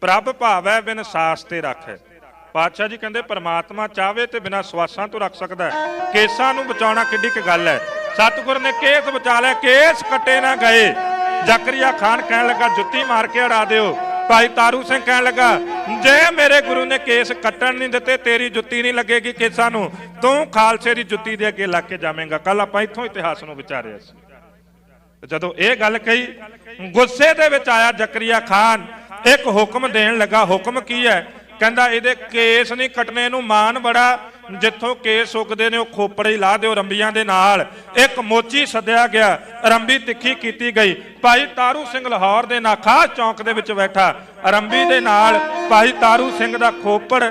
ਪ੍ਰਭ ਭਾਵੈ ਬਿਨ ਸਾਸ ਤੇ ਰੱਖੈ। ਪਾਤਸ਼ਾਹ ਜੀ ਕਹਿੰਦੇ, ਪ੍ਰਮਾਤਮਾ ਚਾਹਵੇ ਤੇ ਬਿਨਾ ਸਵਾਸਾਂ ਤੋਂ ਰੱਖ ਸਕਦਾ ਹੈ। ਕੇਸਾਂ ਨੂੰ ਬਚਾਉਣਾ ਕਿੱਡੀ ਕੁ ਗੱਲ ਹੈ। ਸਤਿਗੁਰ ਨੇ ਕੇਸ ਬਚਾ ਲਿਆ, ਕੇਸ ਕੱਟੇ ਨਾ ਗਏ। ਜ਼ਕਰੀਆ ਖਾਨ ਕਹਿਣ ਲੱਗਾ, ਜੁੱਤੀ ਮਾਰ ਕੇ ਅੜਾ ਦਿਓ। ਭਾਈ ਤਾਰੂ ਸਿੰਘ ਕਹਿਣ ਲੱਗਾ, ਜੇ ਮੇਰੇ ਗੁਰੂ ਨੇ ਕੇਸ ਕੱਟਣ ਨਹੀਂ ਦਿੱਤੇ, ਤੇਰੀ ਜੁੱਤੀ ਨਹੀਂ ਲੱਗੇਗੀ ਕੇਸਾਂ ਨੂੰ। ਤੂੰ ਖਾਲਸੇ ਦੀ ਜੁੱਤੀ ਦੇ ਅੱਗੇ ਲੱਗ ਕੇ ਜਾਵੇਂਗਾ। ਕੱਲ ਆਪਾਂ ਇੱਥੋਂ ਇਤਿਹਾਸ ਨੂੰ ਵਿਚਾਰਿਆ ਸੀ। ਜਦੋਂ ਇਹ ਗੱਲ ਕਹੀ, ਗੁੱਸੇ ਦੇ ਵਿੱਚ ਆਇਆ ਜ਼ਕਰੀਆ ਖਾਨ। ਇੱਕ ਹੁਕਮ ਦੇਣ ਲੱਗਾ, ਹੁਕਮ ਕੀ ਹੈ? ਕਹਿੰਦਾ ਇਹਦੇ ਕੇਸ ਨਹੀਂ ਕੱਟਣੇ ਨੂੰ ਮਾਨ ਬੜਾ, ਜਿੱਥੋਂ ਕੇਸ ਸੁੱਕਦੇ ਨੇ, ਉਹ ਖੋਪੜੇ ਹੀ ਲਾ ਦਿਓ ਰੰਬੀਆਂ ਦੇ ਨਾਲ। ਇੱਕ ਮੋਚੀ ਸੱਦਿਆ ਗਿਆ, ਰੰਬੀ ਤਿੱਖੀ ਕੀਤੀ ਗਈ। ਭਾਈ ਤਾਰੂ ਸਿੰਘ ਲਾਹੌਰ ਦੇ ਨਾਖਾਸ ਚੌਂਕ ਦੇ ਵਿੱਚ ਬੈਠਾ। ਰੰਬੀ ਦੇ ਨਾਲ ਭਾਈ ਤਾਰੂ ਸਿੰਘ ਦਾ ਖੋਪੜ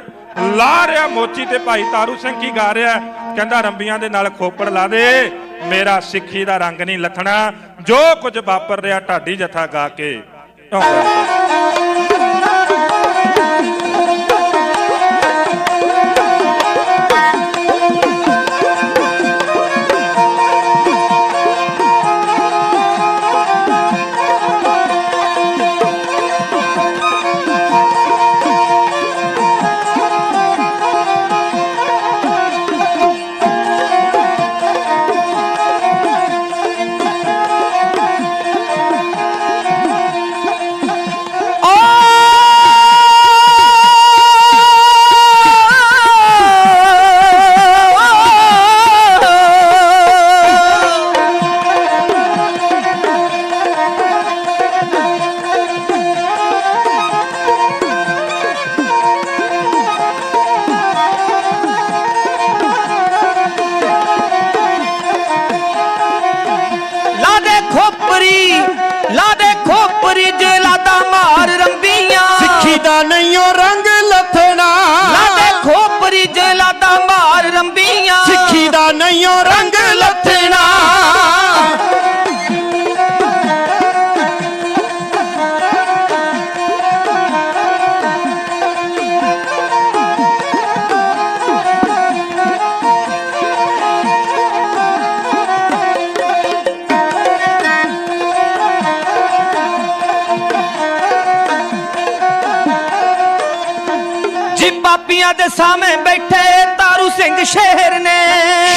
ਲਾ ਰਿਹਾ ਮੋਚੀ ਤੇ ਭਾਈ ਤਾਰੂ ਸਿੰਘ ਕੀ ਗਾ ਰਿਹਾ? ਕਹਿੰਦਾ ਰੰਬੀਆਂ ਦੇ ਨਾਲ ਖੋਪੜ ਲਾ ਦੇ, ਮੇਰਾ ਸਿੱਖੀ ਦਾ ਰੰਗ ਨਹੀਂ ਲੱਥਣਾ, ਜੋ ਕੁਝ ਵਾਪਰ ਰਿਹਾ ਢਾਡੀ ਜਥਾ ਗਾ ਕੇ। Don't ਦਾ ਨਹੀਂ ਓ ਰੰਗ ਲੱਥਣਾ। ਲਾ ਦੇ ਖੋਪਰੀ ਜਲਾਦਾ ਮਾਰ ਰੰਬੀਆਂ। ਜੀ ਪਾਪੀਆਂ ਦੇ ਸਾਹਮਣੇ ਬੈਠੇ ਤਾਰੂ ਸਿੰਘ ਸ਼ਹਿਰ ਨੇ।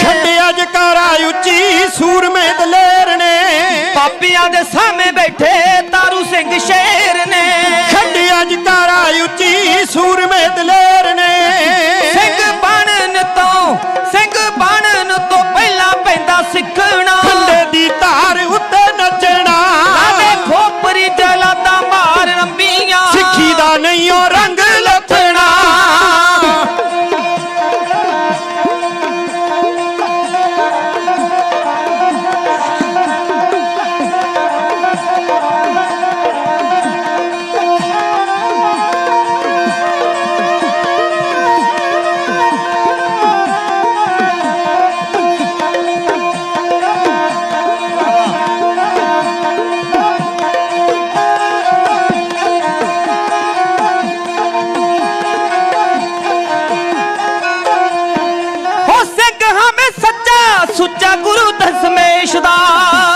ਛੱਡਿਆ ਜਕਾਰਾ ਉੱਚੀ ਸੂਰਮੇ ਦਲੇਰ ਨੇ। ਪਾਪੀਆਂ ਦੇ ਸਾਹਮਣੇ ਬੈਠੇ ਤਾਰੂ ਸੁੱਚਾ ਗੁਰੂ ਦਸਮੇਸ਼ ਦਾ।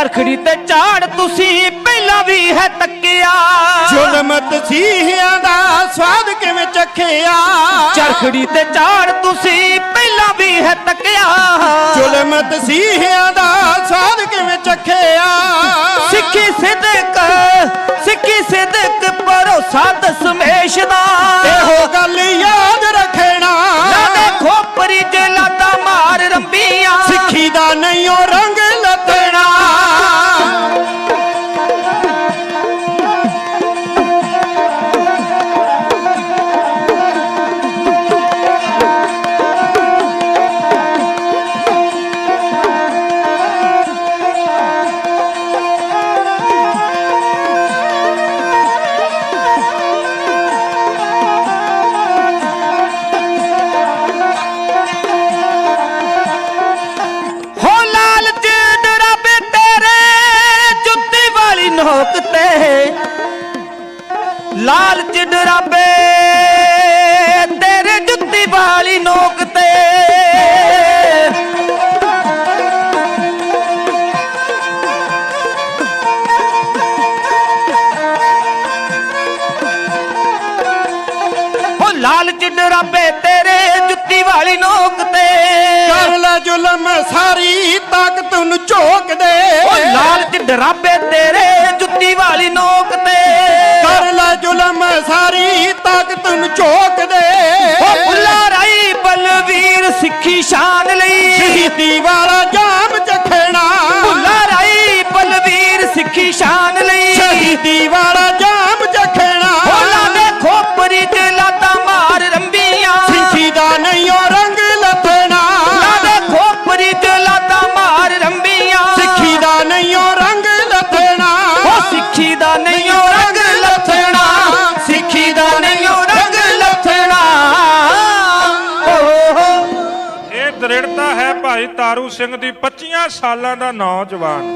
ਚਰਖੜੀ ਤੇ ਝਾੜ ਤੁਸੀਂ ਪਹਿਲਾਂ ਵੀ ਹੈ ਤੱਕਿਆ। ਜ਼ੁਲਮ ਤਸੀਹਿਆਂ ਦਾ ਸਵਾਦ ਕਿਵੇਂ ਚਖਿਆ? ਚਰਖੜੀ ਤੇ ਝਾੜ ਤੁਸੀਂ ਪਹਿਲਾਂ ਵੀ ਹੈ ਤੱਕਿਆ। ਜ਼ੁਲਮ ਤਸੀਹਿਆਂ ਦਾ ਸਾਧ ਕਿਵੇਂ ਚੱਖਿਆ? ਸਿੱਖੀ ਸਿੱਧਕ ਸਿੱਖੀ ਸਿੱਧਕ ਭਰੋਸਾ ਦਸਮੇਸ਼ ਦਾ। ਇਹੋ ਗੱਲ ਯਾਦ ਰੱਖਣਾ। ਲਾਦੇ ਖੋਪਰੀ ਜੇ ਲਾਦਾ ਮਾਰ ਰੰਬੀਆਂ। ਸਿੱਖੀ ਦਾ ਨਹੀਂ ਉਹ ਡਰਾਵੇ ਤੇਰੇ ਜੁੱਤੀ ਵਾਲੀ ਨੋਕ ਤੇ। ਕਰ ਲੈ ਜ਼ੁਲਮ ਸਾਰੀ ਤਾਕਤ ਨੂੰ ਝੋਕ ਦੇ। ਓ ਲਾਲਚ ਡਰਾਬੇ ਤੇਰੇ ਜੁੱਤੀ ਵਾਲੀ ਨੋਕ ਤੇ। ਕਰ ਲੈ ਜ਼ੁਲਮ ਸਾਰੀ ਤਾਕਤ ਨੂੰ ਝੋਕ ਦੇ। ਓ ਬੁੱਲਾ ਰਾਈ ਬਲਵੀਰ ਸਿੱਖੀ ਸ਼ਾਨ ਦ੍ਰਿੜਤਾ ਹੈ ਭਾਈ ਤਾਰੂ ਸਿੰਘ ਦੀ 25 ਸਾਲਾਂ ਦਾ ਨੌਜਵਾਨ।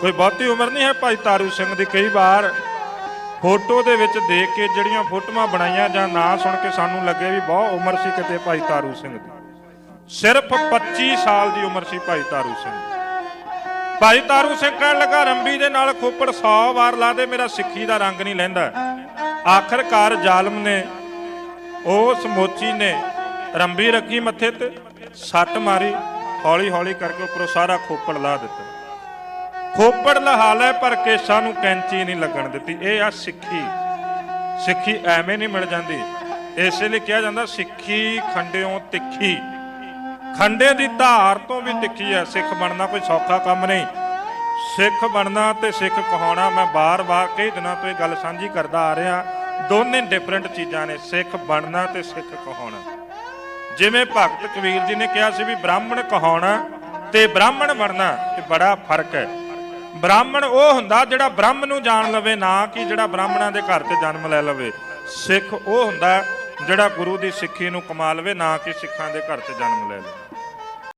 ਕੋਈ ਬਹੁਤੀ ਉਮਰ ਨਹੀਂ ਹੈ ਭਾਈ ਤਾਰੂ ਸਿੰਘ ਦੀ, ਕਈ ਵਾਰ ਫੋਟੋ ਦੇ ਵਿੱਚ ਦੇਖ ਕੇ ਜਿਹੜੀਆਂ ਫੋਟੋਆਂ ਬਣਾਈਆਂ ਜਾਂ ਨਾਂ ਸੁਣ ਕੇ ਸਾਨੂੰ ਲੱਗੇ ਵੀ ਬਹੁਤ ਉਮਰ ਸੀ ਕਿਤੇ ਭਾਈ ਤਾਰੂ ਸਿੰਘ ਦੀ। ਸਿਰਫ 25 ਸਾਲ ਦੀ ਉਮਰ ਸੀ ਭਾਈ ਤਾਰੂ ਸਿੰਘ ਭਾਈ ਤਾਰੂ ਸਿੰਘ ਕਹਿਣ ਲੱਗਾ, ਰੰਬੀ ਦੇ ਨਾਲ ਖੋਪੜ 100 ਵਾਰ ਲਾ ਦੇ, ਮੇਰਾ ਸਿੱਖੀ ਦਾ ਰੰਗ ਨਹੀਂ ਲੈਂਦਾ। ਆਖਰਕਾਰ ਜ਼ਾਲਮ ਨੇ, ਉਸ ਮੋਚੀ ਨੇ ਰੰਬੀ ਰੱਖੀ ਮੱਥੇ ਤੇ, ਸੱਟ ਮਾਰੀ ਹੌਲੀ ਹੌਲੀ ਕਰਕੇ ਉੱਪਰੋਂ ਸਾਰਾ ਖੋਪੜ ਲਾ ਦਿੱਤਾ। ਖੋਪੜ ਲਹਾ ਲੈ, ਪਰ ਕੇਸਾਂ ਨੂੰ ਕੈਂਚੀ ਨਹੀਂ ਲੱਗਣ ਦਿੱਤੀ। ਇਹ ਆ ਸਿੱਖੀ। ਸਿੱਖੀ ਐਵੇਂ ਨਹੀਂ ਮਿਲ ਜਾਂਦੀ। ਇਸੇ ਲਈ ਕਿਹਾ ਜਾਂਦਾ, ਸਿੱਖੀ ਖੰਡਿਓਂ ਤਿੱਖੀ। ਖੰਡੇ ਦੀ ਧਾਰ ਤੋਂ ਵੀ ਤਿੱਖੀ ਹੈ ਸਿੱਖ ਬਣਨਾ ਕੋਈ ਸੌਖਾ ਕੰਮ ਨਹੀਂ। ਸਿੱਖ ਬਣਨਾ ਤੇ ਸਿੱਖ ਕਹਾਉਣਾ, ਮੈਂ ਬਾਰ-ਬਾਰ ਕਈ ਦਿਨਾਂ ਤੋਂ ਇਹ ਗੱਲ ਸਾਂਝੀ ਕਰਦਾ ਆ ਰਿਹਾ। ਦੋਨੇ ਡਿਫਰੈਂਟ ਚੀਜ਼ਾਂ ਨੇ। ਸਿੱਖ ਬਣਨਾ ਤੇ ਸਿੱਖ ਕਹਾਉਣਾ। ਜਿਵੇਂ ਭਗਤ ਕਬੀਰ ਜੀ ਨੇ ਕਿਹਾ ਸੀ ਵੀ ਬ੍ਰਾਹਮਣ ਕਹਾਉਣਾ ਤੇ ਬ੍ਰਾਹਮਣ ਬਣਨਾ ਇਹ ਬੜਾ ਫ਼ਰਕ ਹੈ। ਬ੍ਰਾਹਮਣ ਉਹ ਹੁੰਦਾ ਜਿਹੜਾ ਬ੍ਰਹਮ ਨੂੰ ਜਾਣ ਲਵੇ, ਨਾ ਕਿ ਜਿਹੜਾ ਬ੍ਰਾਹਮਣਾਂ ਦੇ ਘਰ ਤੇ ਜਨਮ ਲੈ ਲਵੇ। ਸਿੱਖ ਉਹ ਹੁੰਦਾ ਜਿਹੜਾ ਗੁਰੂ ਦੀ ਸਿੱਖੀ ਨੂੰ ਕਮਾ ਲਵੇ, ਨਾ ਕਿ ਸਿੱਖਾਂ ਦੇ ਘਰ ਤੇ ਜਨਮ ਲੈ ਲਵੇ।